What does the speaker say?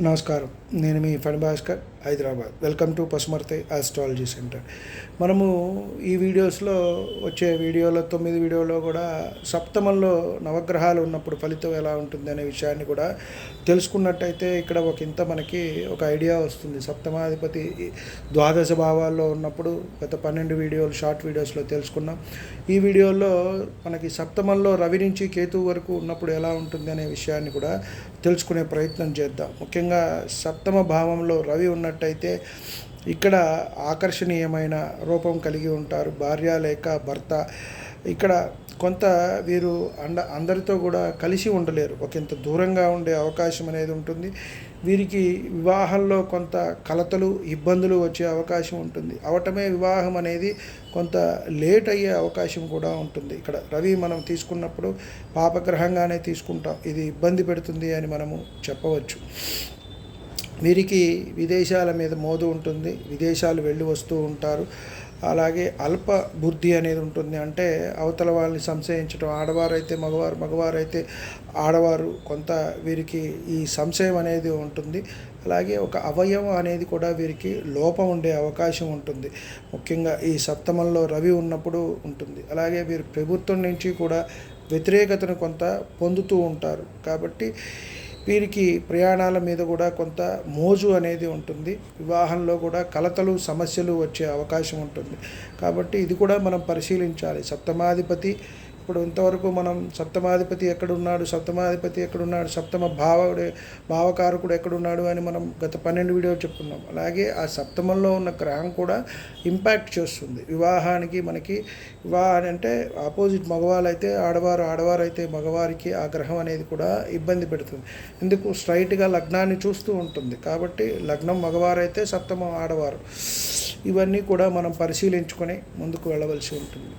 నమస్కారం నేను మీ Phani Bhaskar Hyderabad. Welcome to Pasumarthi astrology centre మనము ఈ వీడియోస్లో వచ్చే వీడియోలో తొమ్మిది వీడియోలో కూడా సప్తమంలో నవగ్రహాలు ఉన్నప్పుడు ఫలితం ఎలా ఉంటుంది అనే విషయాన్ని కూడా తెలుసుకున్నట్టయితే ఇక్కడ ఒక ఇంత మనకి ఒక ఐడియా వస్తుంది. సప్తమాధిపతి ద్వాదశ భావాల్లో ఉన్నప్పుడు గత పన్నెండు వీడియోలు షార్ట్ వీడియోస్లో తెలుసుకున్నాం. ఈ వీడియోలో మనకి సప్తమంలో రవి నుంచి కేతు వరకు ఉన్నప్పుడు ఎలా ఉంటుంది అనే విషయాన్ని కూడా తెలుసుకునే ప్రయత్నం చేద్దాం. ముఖ్యంగా సప్ సప్తమ భావంలో రవి ఉన్నట్టయితే ఇక్కడ ఆకర్షణీయమైన రూపం కలిగి ఉంటారు. భార్య లేక భర్త. ఇక్కడ కొంత వీరు అండ అందరితో కూడా కలిసి ఉండలేరు. ఒకంత దూరంగా ఉండే అవకాశం అనేది ఉంటుంది. వీరికి వివాహంలో కొంత కలతలు ఇబ్బందులు వచ్చే అవకాశం ఉంటుంది. అవటమే వివాహం అనేది కొంత లేట్ అయ్యే అవకాశం కూడా ఉంటుంది. ఇక్కడ రవి మనం తీసుకున్నప్పుడు పాపగ్రహంగానే తీసుకుంటాం. ఇది ఇబ్బంది పెడుతుంది అని మనము చెప్పవచ్చు. వీరికి విదేశాల మీద మోదు ఉంటుంది విదేశాలు వెళ్ళి వస్తూ ఉంటారు. అలాగే అల్ప బుద్ధి అనేది ఉంటుంది. అంటే అవతల వాళ్ళని సంశయించడం ఆడవారైతే మగవారు మగవారైతే ఆడవారు కొంత వీరికి ఈ సంశయం అనేది ఉంటుంది. అలాగే ఒక అవయవం అనేది కూడా వీరికి లోపం ఉండే అవకాశం ఉంటుంది. ముఖ్యంగా ఈ సప్తమంలో రవి ఉన్నప్పుడు ఉంటుంది. అలాగే వీరు ప్రభుత్వం నుంచి కూడా వ్యతిరేకతను కొంత పొందుతూ ఉంటారు. కాబట్టి వీరికి ప్రయాణాల మీద కూడా కొంత మోజు అనేది ఉంటుంది. వివాహంలో కూడా కలతలు సమస్యలు వచ్చే అవకాశం ఉంటుంది. కాబట్టి ఇది కూడా మనం పరిశీలించాలి. సప్తమాధిపతి ఇప్పుడు ఇంతవరకు మనం సప్తమాధిపతి ఎక్కడున్నాడు సప్తమాధిపతి ఎక్కడున్నాడు సప్తమ భావుడు భావకారకుడు ఎక్కడున్నాడు అని మనం గత పన్నెండు వీడియోలు చెప్పుకున్నాం. అలాగే ఆ సప్తమంలో ఉన్న గ్రహం కూడా ఇంపాక్ట్ చేస్తుంది. వివాహానికి మనకి వివాహాన్ని అంటే ఆపోజిట్ మగవాళ్ళు అయితే ఆడవారు ఆడవారు అయితే మగవారికి ఆ గ్రహం అనేది కూడా ఇబ్బంది పెడుతుంది. ఎందుకు? స్ట్రైట్గా లగ్నాన్ని చూస్తూ ఉంటుంది. కాబట్టి లగ్నం మగవారైతే సప్తమం ఆడవారు. ఇవన్నీ కూడా మనం పరిశీలించుకొని ముందుకు వెళ్ళవలసి ఉంటుంది.